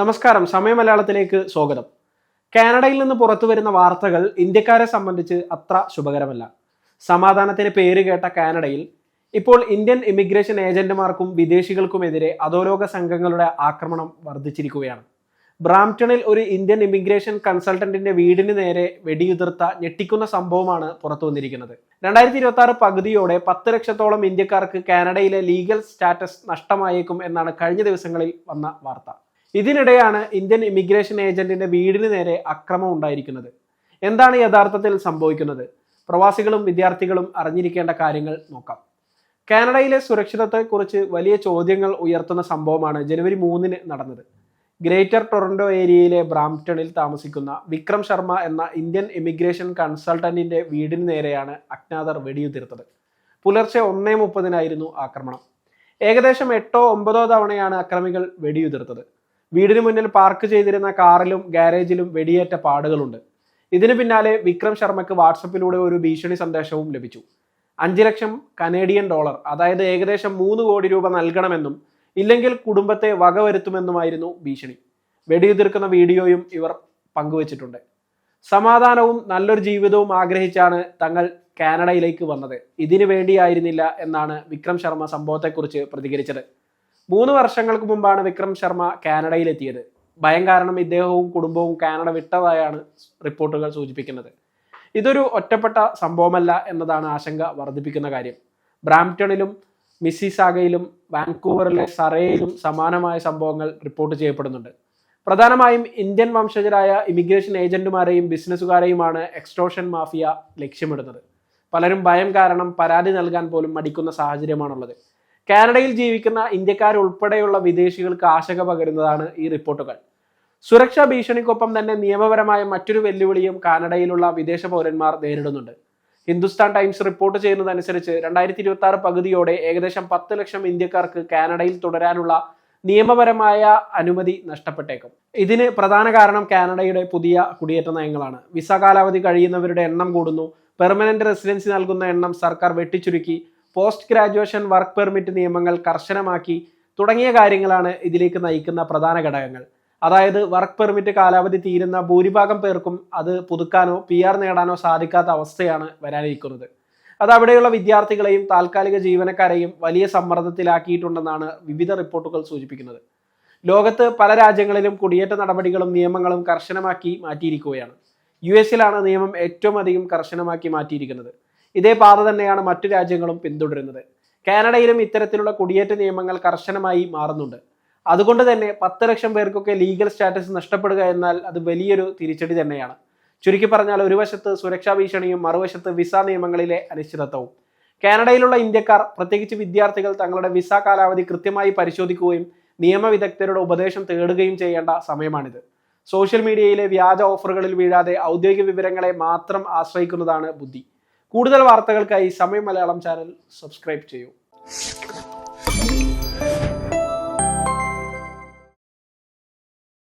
നമസ്കാരം സമയ മലയാളത്തിലേക്ക് സ്വാഗതം. കാനഡയിൽ നിന്ന് പുറത്തു വരുന്ന വാർത്തകൾ ഇന്ത്യക്കാരെ സംബന്ധിച്ച് അത്ര ശുഭകരമല്ല. സമാധാനത്തിന് പേര് കേട്ട കാനഡയിൽ ഇപ്പോൾ ഇന്ത്യൻ ഇമിഗ്രേഷൻ ഏജന്റുമാർക്കും വിദേശികൾക്കുമെതിരെ അധോലോക സംഘങ്ങളുടെ ആക്രമണം വർദ്ധിച്ചിരിക്കുകയാണ്. ബ്രാംപ്ടണിൽ ഒരു ഇന്ത്യൻ ഇമിഗ്രേഷൻ കൺസൾട്ടന്റിന്റെ വീടിന് നേരെ വെടിയുതിർത്ത ഞെട്ടിക്കുന്ന സംഭവമാണ് പുറത്തു വന്നിരിക്കുന്നത്. രണ്ടായിരത്തി ഇരുപത്തി ആറ് പകുതിയോടെ പത്ത് ലക്ഷത്തോളം ഇന്ത്യക്കാർക്ക് കാനഡയിലെ ലീഗൽ സ്റ്റാറ്റസ് നഷ്ടമായേക്കും എന്നാണ് കഴിഞ്ഞ ദിവസങ്ങളിൽ വന്ന വാർത്ത. ഇതിനിടെയാണ് ഇന്ത്യൻ ഇമിഗ്രേഷൻ ഏജന്റിന്റെ വീടിന് നേരെ അക്രമം ഉണ്ടായിരിക്കുന്നത്. എന്താണ് യഥാർത്ഥത്തിൽ സംഭവിക്കുന്നത്? പ്രവാസികളും വിദ്യാർത്ഥികളും അറിഞ്ഞിരിക്കേണ്ട കാര്യങ്ങൾ നോക്കാം. കാനഡയിലെ സുരക്ഷിതത്വത്തെക്കുറിച്ച് വലിയ ചോദ്യങ്ങൾ ഉയർത്തുന്ന സംഭവമാണ് ജനുവരി മൂന്നിന് നടന്നത്. ഗ്രേറ്റർ ടൊറന്റോ ഏരിയയിലെ ബ്രാംപ്ടണിൽ താമസിക്കുന്ന വിക്രം ശർമ്മ എന്ന ഇന്ത്യൻ ഇമിഗ്രേഷൻ കൺസൾട്ടന്റിന്റെ വീടിന് നേരെയാണ് അജ്ഞാതർ വെടിയുതിർത്തത്. പുലർച്ചെ ഒന്നേ മുപ്പതിനായിരുന്നു ആക്രമണം. ഏകദേശം എട്ടോ ഒമ്പതോ തവണയാണ് അക്രമികൾ വെടിയുതിർത്തത്. വീടിന് മുന്നിൽ പാർക്ക് ചെയ്തിരുന്ന കാറിലും ഗാരേജിലും വെടിയേറ്റ പാടുകളുണ്ട്. ഇതിനു പിന്നാലെ വിക്രം ശർമ്മയ്ക്ക് വാട്സപ്പിലൂടെ ഒരു ഭീഷണി സന്ദേശവും ലഭിച്ചു. അഞ്ച് ലക്ഷം കനേഡിയൻ ഡോളർ അതായത് ഏകദേശം മൂന്ന് കോടി രൂപ നൽകണമെന്നും ഇല്ലെങ്കിൽ കുടുംബത്തെ വകവരുത്തുമെന്നുമായിരുന്നു ഭീഷണി. വെടിയുതിർക്കുന്ന വീഡിയോയും ഇവർ പങ്കുവച്ചിട്ടുണ്ട്. സമാധാനവും നല്ലൊരു ജീവിതവും ആഗ്രഹിച്ചാണ് തങ്ങൾ കാനഡയിലേക്ക് വന്നത്. ഇതിനു വേണ്ടിയായിരുന്നില്ല എന്നാണ് വിക്രം ശർമ്മ സംഭവത്തെക്കുറിച്ച് പ്രതികരിച്ചത്. മൂന്ന് വർഷങ്ങൾക്ക് മുമ്പാണ് വിക്രം ശർമ്മ കാനഡയിലെത്തിയത്. ഭയം കാരണം ഇദ്ദേഹവും കുടുംബവും കാനഡ വിട്ടതായാണ് റിപ്പോർട്ടുകൾ സൂചിപ്പിക്കുന്നത്. ഇതൊരു ഒറ്റപ്പെട്ട സംഭവമല്ല എന്നതാണ് ആശങ്ക വർദ്ധിപ്പിക്കുന്ന കാര്യം. ബ്രാംപ്ടണിലും മിസ്സിസാഗയിലും വാൻകൂവറിലെ സറേയിലും സമാനമായ സംഭവങ്ങൾ റിപ്പോർട്ട് ചെയ്യപ്പെടുന്നുണ്ട്. പ്രധാനമായും ഇന്ത്യൻ വംശജരായ ഇമിഗ്രേഷൻ ഏജന്റുമാരെയും ബിസിനസ്സുകാരെയുമാണ് എക്സ്ട്രോഷൻ മാഫിയ ലക്ഷ്യമിടുന്നത്. പലരും ഭയം കാരണം പരാതി നൽകാൻ പോലും മടിക്കുന്ന സാഹചര്യമാണുള്ളത്. കാനഡയിൽ ജീവിക്കുന്ന ഇന്ത്യക്കാരുൾപ്പെടെയുള്ള വിദേശികൾക്ക് ആശങ്ക പകരുന്നതാണ് ഈ റിപ്പോർട്ടുകൾ. സുരക്ഷാ ഭീഷണിക്കൊപ്പം തന്നെ നിയമപരമായ മറ്റൊരു വെല്ലുവിളിയും കാനഡയിലുള്ള വിദേശ പൗരന്മാർ നേരിടുന്നുണ്ട്. ഹിന്ദുസ്ഥാൻ ടൈംസ് റിപ്പോർട്ട് ചെയ്യുന്നതനുസരിച്ച് രണ്ടായിരത്തി ഇരുപത്തി ആറ് പകുതിയോടെ ഏകദേശം പത്ത് ലക്ഷം ഇന്ത്യക്കാർക്ക് കാനഡയിൽ തുടരാനുള്ള നിയമപരമായ അനുമതി നഷ്ടപ്പെട്ടേക്കും. ഇതിന് പ്രധാന കാരണം കാനഡയുടെ പുതിയ കുടിയേറ്റ നയങ്ങളാണ്. വിസ കാലാവധി കഴിയുന്നവരുടെ എണ്ണം കൂടുന്നു. പെർമനന്റ് റെസിഡൻസി നൽകുന്ന എണ്ണം സർക്കാർ വെട്ടിച്ചുരുക്കി. പോസ്റ്റ് ഗ്രാജുവേഷൻ വർക്ക് പെർമിറ്റ് നിയമങ്ങൾ കർശനമാക്കി തുടങ്ങിയ കാര്യങ്ങളാണ് ഇതിലേക്ക് നയിക്കുന്ന പ്രധാന ഘടകങ്ങൾ. അതായത് വർക്ക് പെർമിറ്റ് കാലാവധി തീരുന്ന ഭൂരിഭാഗം പേർക്കും അത് പുതുക്കാനോ പി ആർ നേടാനോ സാധിക്കാത്ത അവസ്ഥയാണ് വരാനിരിക്കുന്നത്. അത് അവിടെയുള്ള വിദ്യാർത്ഥികളെയും താൽക്കാലിക ജീവനക്കാരെയും വലിയ സമ്മർദ്ദത്തിലാക്കിയിട്ടുണ്ടെന്നാണ് വിവിധ റിപ്പോർട്ടുകൾ സൂചിപ്പിക്കുന്നത്. ലോകത്ത് പല രാജ്യങ്ങളിലും കുടിയേറ്റ നടപടികളും നിയമങ്ങളും കർശനമാക്കി മാറ്റിയിരിക്കുകയാണ്. യു എസിലാണ് നിയമം ഏറ്റവും അധികം കർശനമാക്കി മാറ്റിയിരിക്കുന്നത്. ഇതേ പാത തന്നെയാണ് മറ്റു രാജ്യങ്ങളും പിന്തുടരുന്നത്. കാനഡയിലും ഇത്തരത്തിലുള്ള കുടിയേറ്റ നിയമങ്ങൾ കർശനമായി മാറുന്നുണ്ട്. അതുകൊണ്ട് തന്നെ പത്ത് ലക്ഷം പേർക്കൊക്കെ ലീഗൽ സ്റ്റാറ്റസ് നഷ്ടപ്പെടുക എന്നാൽ അത് വലിയൊരു തിരിച്ചടി തന്നെയാണ്. ചുരുക്കി പറഞ്ഞാൽ ഒരു വശത്ത് സുരക്ഷാ ഭീഷണിയും മറുവശത്ത് വിസ നിയമങ്ങളിലെ അനിശ്ചിതത്വവും. കാനഡയിലുള്ള ഇന്ത്യക്കാർ പ്രത്യേകിച്ച് വിദ്യാർത്ഥികൾ തങ്ങളുടെ വിസ കാലാവധി കൃത്യമായി പരിശോധിക്കുകയും നിയമവിദഗ്ധരുടെ ഉപദേശം തേടുകയും ചെയ്യേണ്ട സമയമാണിത്. സോഷ്യൽ മീഡിയയിലെ വ്യാജ ഓഫറുകളിൽ വീഴാതെ ഔദ്യോഗിക വിവരങ്ങളെ മാത്രം ആശ്രയിക്കുന്നതാണ് ബുദ്ധി. കൂടുതൽ വാർത്തകൾക്കായി സമയം മലയാളം ചാനൽ സബ്സ്ക്രൈബ് ചെയ്യൂ.